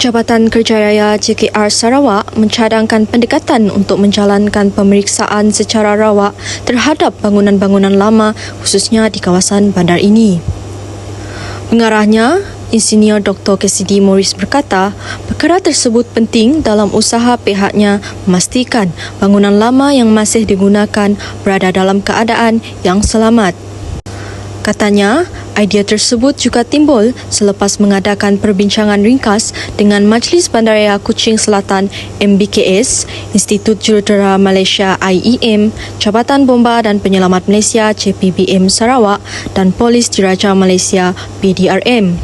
Jabatan Kerjaya JKR Sarawak mencadangkan pendekatan untuk menjalankan pemeriksaan secara rawak terhadap bangunan-bangunan lama khususnya di kawasan bandar ini. Pengarahnya, Insinyur Dr. Cassidy Morris berkata, perkara tersebut penting dalam usaha pihaknya memastikan bangunan lama yang masih digunakan berada dalam keadaan yang selamat. Katanya, idea tersebut juga timbul selepas mengadakan perbincangan ringkas dengan Majlis Bandaraya Kuching Selatan MBKS, Institut Jurutera Malaysia IEM, Jabatan Bomba dan Penyelamat Malaysia JPBM Sarawak dan Polis Diraja Malaysia PDRM.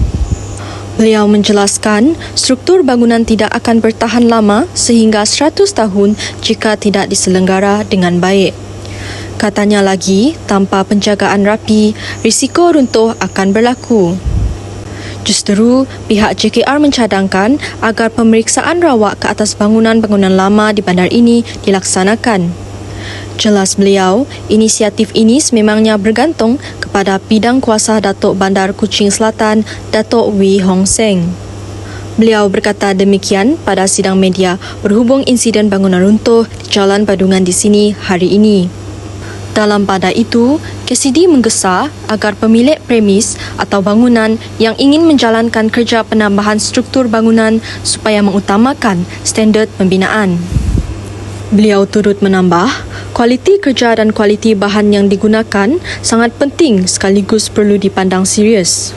Beliau menjelaskan struktur bangunan tidak akan bertahan lama sehingga 100 tahun jika tidak diselenggara dengan baik. Katanya lagi, tanpa penjagaan rapi, risiko runtuh akan berlaku. Justeru, pihak JKR mencadangkan agar pemeriksaan rawak ke atas bangunan-bangunan lama di bandar ini dilaksanakan. Jelas beliau, inisiatif ini sememangnya bergantung kepada bidang kuasa Datuk Bandar Kuching Selatan, Datuk Wee Hong Seng. Beliau berkata demikian pada sidang media berhubung insiden bangunan runtuh di Jalan Badungan di sini hari ini. Dalam pada itu, Cassidy menggesa agar pemilik premis atau bangunan yang ingin menjalankan kerja penambahan struktur bangunan supaya mengutamakan standard pembinaan. Beliau turut menambah, kualiti kerja dan kualiti bahan yang digunakan sangat penting sekaligus perlu dipandang serius.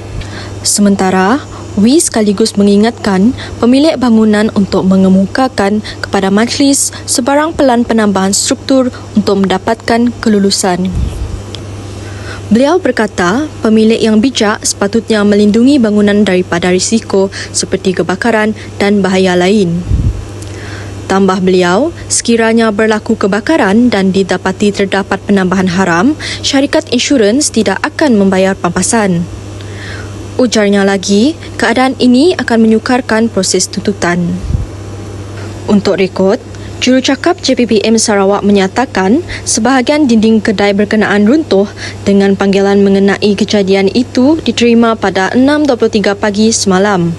Sementara, Wi sekaligus mengingatkan pemilik bangunan untuk mengemukakan kepada majlis sebarang pelan penambahan struktur untuk mendapatkan kelulusan. Beliau berkata, pemilik yang bijak sepatutnya melindungi bangunan daripada risiko seperti kebakaran dan bahaya lain. Tambah beliau, sekiranya berlaku kebakaran dan didapati terdapat penambahan haram, syarikat insurans tidak akan membayar pampasan. Ujarnya lagi, keadaan ini akan menyukarkan proses tuntutan. Untuk rekod, Jurucakap JPPM Sarawak menyatakan sebahagian dinding kedai berkenaan runtuh dengan panggilan mengenai kejadian itu diterima pada 6.23 pagi semalam.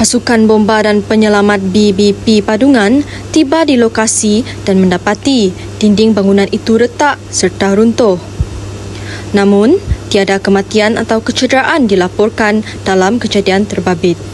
Pasukan bomba dan penyelamat BBP Padungan tiba di lokasi dan mendapati dinding bangunan itu retak serta runtuh. Namun, tiada kematian atau kecederaan dilaporkan dalam kejadian terbabit.